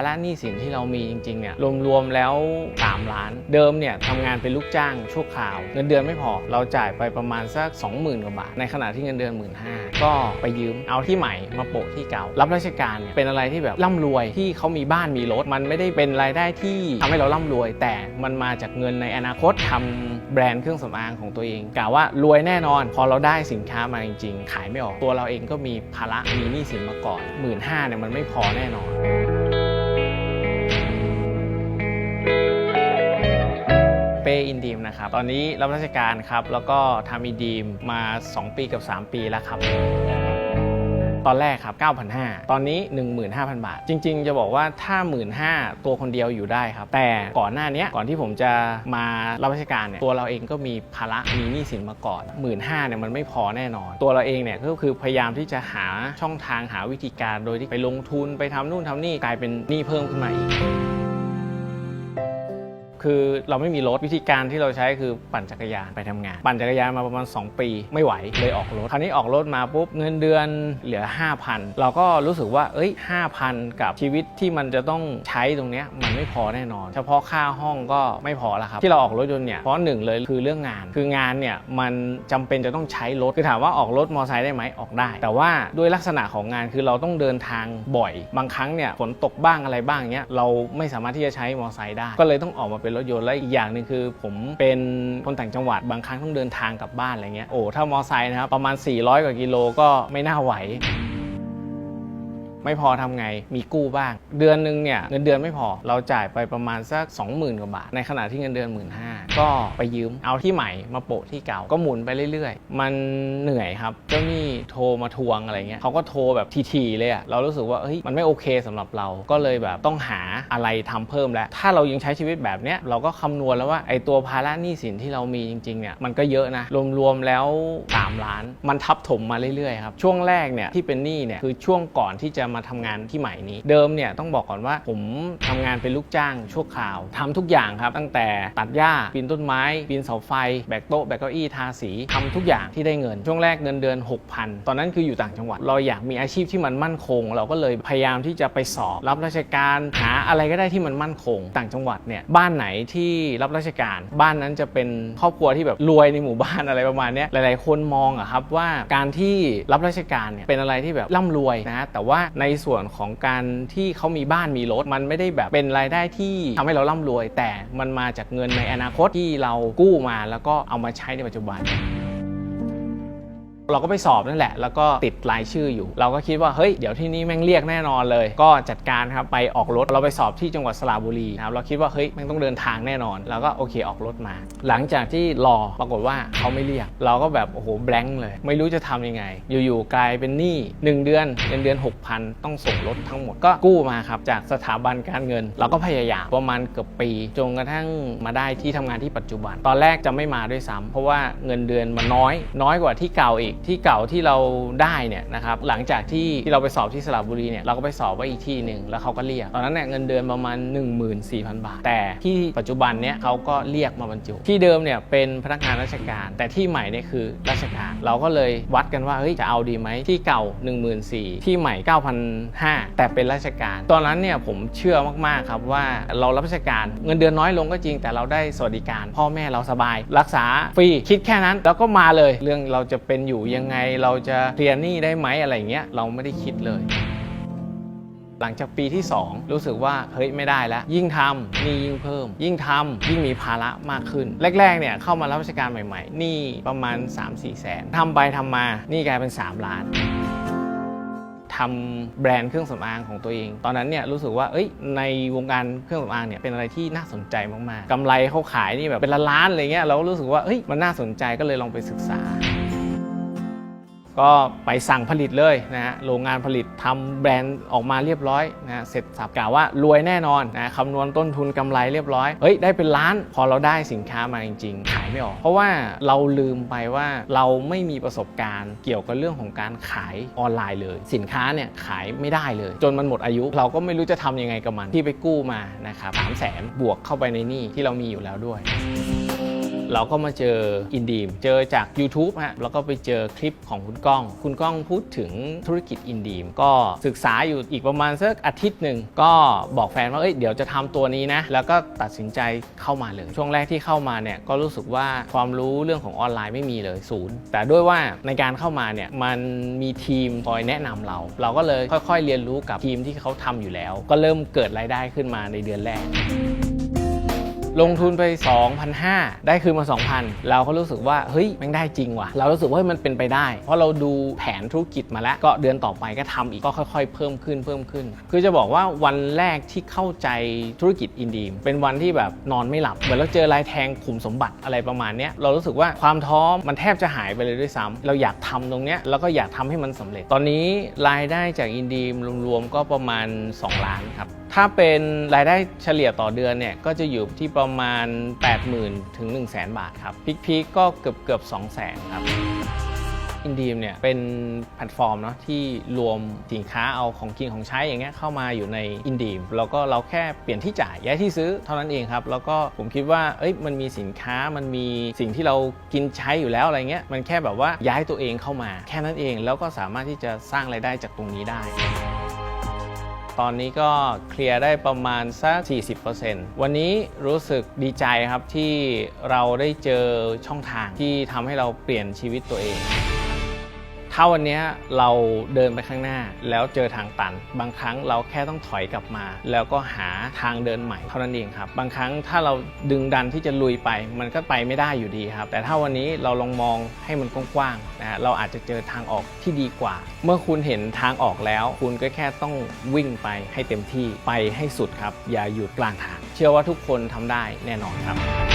ภาระหนี้สินที่เรามีจริงๆเนี่ยรวมๆแล้ว 3 ล้าน เดิมเนี่ยทำงานเป็นลูกจ้างชั่วคราว เงินเดือนไม่พอ เราจ่ายไปประมาณสัก 20,000 กว่าบาท ในขณะที่เงินเดือน 1 5ื่นก็ไปยืมเอาที่ใหม่มาโปะที่เก่า รับราชการเนี่ยเป็นอะไรที่แบบร่ำรวยที่เขามีบ้านมีรถ มันไม่ได้เป็นรายได้ที่ทำให้เราร่ำรวย แต่มันมาจากเงินในอนาคตทำแบรนด์เครื่องสำอางของตัวเองกล่าวว่ารวยแน่นอน พอเราได้สินค้ามาจริง ๆ ขายไม่ออกตัวเราเองก็มีภาระมีหนี้สินมาก่อน 1 5ื่นเนี่ยมันไม่พอแน่นอน นดีมนะครับ ตอนนี้รับราชการครับ แล้วก็ทำอินดีมมา 2 ปีกับ 3 ปีแล้วครับตอนแรกครับ 9,500 ตอนนี้ 15,000 บาท จริง ๆ จะบอกว่าถ้า 15,000 ตัวคนเดียวอยู่ได้ครับ แต่ก่อนหน้านี้ก่อนที่ผมจะมารับราชการเนี่ย ตัวเราเองก็มีภาระมีหนี้สินมาก่อน 15,000 เนี่ยมันไม่พอแน่นอน ตัวเราเองเนี่ยก็คือพยายามที่จะหาช่องทางหาวิธีการ โดยที่ไปลงทุนไปทำนู่นทำนี่กลายเป็นหนี้เพิ่มขึ้นมาอีก คือเราไม่มีรถวิธีการที่เราใช้คือปั่นจักรยานไปทำงาน ปั่นจักรยานมาประมาณ 2 ปี ไม่ไหวเลยออกรถ คราวนี้ออกรถมาปุ๊บเงินเดือนเหลือ 5,000 เราก็รู้สึกว่าเอ้ย5,000 กับชีวิตที่มันจะต้องใช้ตรงเนี้ยมันไม่พอแน่นอน เฉพาะค่าห้องก็ไม่พอแล้วครับ ที่เราออกรถยนต์เนี่ยเพราะหนึ่งเลยคือเรื่องงาน คืองานเนี่ยมันจำเป็นจะต้องใช้รถคือถามว่าออกรถมอเตอร์ไซค์ได้ไหมออกได้ แต่ว่าด้วยลักษณะของงานคือเราต้องเดินทางบ่อย บางครั้งเนี่ยฝนตกบ้างอะไรบ้างเนี้ยเราไม่สามารถที่จะใช้มอเตอร์ไซค์ได้ ก็เลยต้องออกมาเป็นรถยนต์และอีกอย่างหนึ่งคือ ผมเป็นคนต่างจังหวัดบางครั้งต้องเดินทางกลับบ้านอะไรเงี้ยโอ้ถ้ามอเตอร์ไซค์นะครับประมาณ 400 กว่ากิโลก็ไม่น่าไหว ไม่พอทำไงมีกู้บ้าง เดือนหนึ่งเนี่ยเงินเดือนไม่พอเราจ่ายไปประมาณสัก 20,000กว่าบาทในขณะที่เงินเดือน1 5ื่นก็ไปยืมเอาที่ใหม่มาโปะที่เก่าก็หมุนไปเรื่อยๆ มันเหนื่อยครับเจ้าหนี้โทรมาทวงอะไรเงี้ยเขาก็โทรแบบทีๆเลยอะเรารู้สึกว่าเฮ้ยมันไม่โอเคสำหรับเราก็เลยแบบต้องหาอะไรทำเพิ่มแล้ว ถ้าเรายังใช้ชีวิตแบบเนี้ยเราก็คำนวณแล้วว่าไอ้ตัวภาระหนี้สินที่เรามีจริงๆเนี่ยมันก็เยอะนะรวมๆแล้ว 3 ล้าน มันทับถมมาเรื่อยๆครับช่วงแรกเนี่ยที่เป็นหนี้เนี่ยคือช่วงก่อนที่จะมาทำงานที่ใหม่นี้ เดิมเนี่ยต้องบอกก่อนว่าผมทำงานเป็นลูกจ้างชั่วคราวทำทุกอย่างครับ ตั้งแต่ตัดหญ้าปีนต้นไม้ปีนเสาไฟ แบกโต๊ะแบกเก้าอี้ทาสีทำทุกอย่างที่ได้เงิน ช่วงแรกเงินเดือน 6,000 ตอนนั้นคืออยู่ต่างจังหวัด เราอยากมีอาชีพที่มันมั่นคง เราก็เลยพยายามที่จะไปสอบรับราชการหาอะไรก็ได้ที่มันมั่นคง ต่างจังหวัดเนี่ยบ้านไหนที่รับราชการบ้านนั้นจะเป็นครอบครัวที่แบบรวยในหมู่บ้านอะไรประมาณนี้หลาย ๆ คนมองอะครับว่าการที่รับราชการเนี่ยเป็นอะไรที่แบบร่ำรวยนะแต่ว่าในส่วนของการที่เขามีบ้านมีรถ มันไม่ได้แบบเป็นรายได้ที่ทำให้เราร่ำรวย แต่มันมาจากเงินในอนาคตที่เรากู้มาแล้วก็เอามาใช้ในปัจจุบัน เราก็ไปสอบนั่นแหละ แล้วก็ติดรายชื่ออยู่ เราก็คิดว่าเฮ้ยเดี๋ยวที่นี่แม่งเรียกแน่นอนเลย ก็จัดการครับไปออกรถเราไปสอบที่จังหวัดสระบุรีนะครับเราคิดว่าเฮ้ยแม่งต้องเดินทางแน่นอน แล้วก็โอเคออกรถมา หลังจากที่รอปรากฏว่าเขาไม่เรียก เราก็แบบโอ้โหแบงค์เลย ไม่รู้จะทำยังไง อยู่ๆกลายเป็นหนี้1 เดือนเงินเดือน 6,000 ต้องส่งรถทั้งหมดก็กู้มาครับจากสถาบันการเงิน เราก็พยายามประมาณเกือบปีจนกระทั่งมาได้ที่ทำงานที่ปัจจุบัน ตอนแรกจะไม่มาด้วยซ้ำเพราะว่าเงินเดือนมันน้อย น้อยกว่าที่เก่าอีกที่เก่าที่เราได้เนี่ยนะครับหลังจากที่ที่เราไปสอบที่สระบุรีเนี่ยเราก็ไปสอบไว้อีกที่หนึ่งแล้วเขาก็เรียก ตอนนั้นเนี่ยเงินเดือนประมาณ 14,000 บาท แต่ที่ปัจจุบันเนี่ยเขาก็เรียกมาบรรจุ ที่เดิมเนี่ยเป็นพนักงานราชการ แต่ที่ใหม่เนี่ยคือราชการ เราก็เลยวัดกันว่าเฮ้ยจะเอาดีไหมที่เก่า 14,000ที่ใหม่ 9,500 แต่เป็นราชการ ตอนนั้นเนี่ยผมเชื่อมากๆครับว่าเรารับราชการเงินเดือนน้อยลงก็จริง แต่เราได้สวัสดิการ พ่อแม่เราสบาย รักษาฟรีคิดแค่นั้นแล้วก็มาเลย เรื่องเราจะเป็นอยู่ยังไงเราจะเคลียร์หนี้ได้ไหมอะไรเงี้ยเราไม่ได้คิดเลย หลังจากปีที่ 2 รู้สึกว่าเฮ้ยไม่ได้แล้ว ยิ่งทำหนี่ยิ่งเพิ่ม ยิ่งทำยิ่งมีภาระมากขึ้น แรกๆเนี่ยเข้ามารับราชการใหม่ๆหนี่ประมาณ 3-4แสนทำไปทำมาหนี่กลายเป็น 3 ล้านทำแบรนด์เครื่องสำอางของตัวเอง ตอนนั้นเนี่ยรู้สึกว่าเอ้ยในวงการเครื่องสำอางเนี่ยเป็นอะไรที่น่าสนใจมากๆกำไรเขาขายนี่แบบเป็นล้านๆอะไรเงี้ยเราก็รู้สึกว่าเอ้ยมันน่าสนใจก็เลยลองไปศึกษา ก็ไปสั่งผลิตเลยนะฮะโรงงานผลิตทำแบรนด์ออกมาเรียบร้อยนะเสร็จสับกล่าวว่ารวยแน่นอนนะคำนวณต้นทุนกำไรเรียบร้อยเฮ้ยได้เป็นล้านพอเราได้สินค้ามาจริงๆขายไม่ออก เพราะว่าเราลืมไปว่าเราไม่มีประสบการณ์เกี่ยวกับเรื่องของการขายออนไลน์เลย สินค้าเนี่ยขายไม่ได้เลย จนมันหมดอายุ เราก็ไม่รู้จะทำยังไงกับมันที่ไปกู้มานะครับสามแสนบวกเข้าไปในหนี้ที่เรามีอยู่แล้วด้วย เราก็มาเจออินดีม เจอจาก YouTube ฮะแล้วก็ไปเจอคลิปของคุณก้อง คุณก้องพูดถึงธุรกิจอินดีม ก็ศึกษาอยู่อีกประมาณสักอาทิตย์หนึ่งก็บอกแฟนว่าเอ้ยเดี๋ยวจะทำตัวนี้นะ แล้วก็ตัดสินใจเข้ามาเลย ช่วงแรกที่เข้ามาเนี่ยก็รู้สึกว่าความรู้เรื่องของออนไลน์ไม่มีเลยศูนย์ แต่ด้วยว่าในการเข้ามาเนี่ยมันมีทีมคอยแนะนำเรา เราก็เลยค่อยๆ เรียนรู้กับทีมที่เขาทำอยู่แล้ว ก็เริ่มเกิดรายได้ขึ้นมาในเดือนแรก ลงทุนไป 2,500 ได้คืนมา 2,000 เราก็รู้สึกว่าเฮ้ยแม่งได้จริงว่ะ เรารู้สึกว่ามันเป็นไปได้ เพราะเราดูแผนธุรกิจมาแล้ว ก็เดือนต่อไปก็ทำอีกก็ค่อยๆ เพิ่มขึ้นเพิ่มขึ้น คือจะบอกว่าวันแรกที่เข้าใจธุรกิจอินดีมเป็นวันที่แบบนอนไม่หลับเหมือนเราเจอลายแทงขุมสมบัติอะไรประมาณเนี้ยเรารู้สึกว่าความท้อมันแทบจะหายไปเลยด้วยซ้ำเราอยากทำตรงเนี้ยแล้วก็อยากทำให้มันสำเร็จ ตอนนี้รายได้จากอินดีมรวมๆก็ประมาณ 2 ล้านครับถ้าเป็นรายได้เฉลี่ยต่อเดือนเนี่ยก็จะอยู่ที่ประมาณ 80,000 ถึง 1 0 0 0 0แบาทครับพิกพีก็เกือบเกือบ2 0 0 0 0 0ครับอินดีมเนี่ยเป็นแพลตฟอร์มเนาะที่รวมสินค้าเอาของกินของใช้อย่างเงี้ยเข้ามาอยู่ในอินดีมแล้วก็เราแค่เปลี่ยนที่จ่ายย้ายที่ซื้อเท่านั้นเองครับ แล้วก็ผมคิดว่าเอ้ยมันมีสินค้ามันมีสิ่งที่เรากินใช้อยู่แล้วอะไรเงี้ยมันแค่แบบว่าย้ายตัวเองเข้ามา แค่นั้นเองแล้วก็สามารถที่จะสร้างรายได้จากตรงนี้ได้ ตอนนี้ก็เคลียร์ได้ประมาณสัก 40%วันนี้รู้สึกดีใจครับที่เราได้เจอช่องทางที่ทำให้เราเปลี่ยนชีวิตตัวเอง ถ้าวันนี้เราเดินไปข้างหน้า แล้วเจอทางตัน บางครั้งเราแค่ต้องถอยกลับมา แล้วก็หาทางเดินใหม่เท่านั้นเองครับบางครั้งถ้าเราดึงดันที่จะลุยไป มันก็ไปไม่ได้อยู่ดีครับ แต่ถ้าวันนี้เราลองมองให้มันกว้างๆนะเราอาจจะเจอทางออกที่ดีกว่า เมื่อคุณเห็นทางออกแล้ว คุณก็แค่ต้องวิ่งไปให้เต็มที่ไปให้สุดครับ อย่าหยุดกลางทาง เชื่อว่าทุกคนทำได้แน่นอนครับ